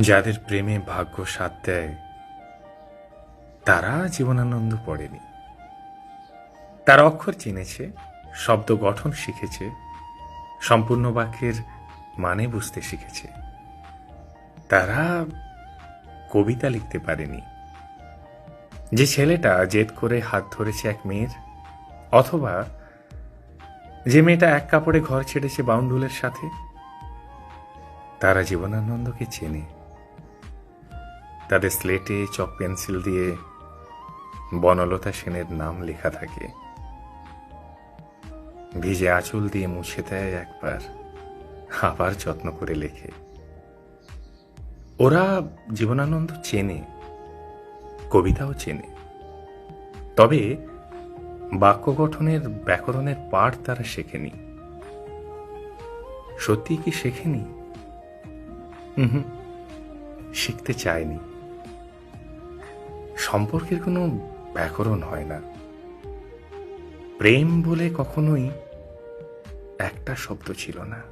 যাদের প্রেমে ভাগ্য সাথ দেয়, তারা জীবনানন্দ পড়েনি। তারা অক্ষর চিনেছে, শব্দ গঠন শিখেছে, সম্পূর্ণ বাক্যের মানে বুঝতে শিখেছে। তারা কবিতা লিখতে পারেনি। যে ছেলেটা জেদ করে হাত ধরেছে এক মেয়ের, অথবা যে মেয়েটা এক কাপড়ে ঘর ছেড়েছে বাউন্ডুলের সাথে, তারা জীবনানন্দকে চেনে। তাদের স্লেটে চক পেন্সিল দিয়ে বনলতা সেনের নাম লেখা থাকে। ভিজে আঁচল দিয়ে মুছে দেয় একবার, আবার যত্ন করে লেখে। ওরা জীবনানন্দ চেনে, কবিতাও চেনে। তবে বাক্য গঠনের ব্যাকরণের পাঠ তারা শেখেনি। সত্যি কি শেখেনি? শিখতে চায়নি। সম্পর্কের কোনো ব্যাকরণ হয় না। প্রেম বলে কখনোই একটা শব্দ ছিল না।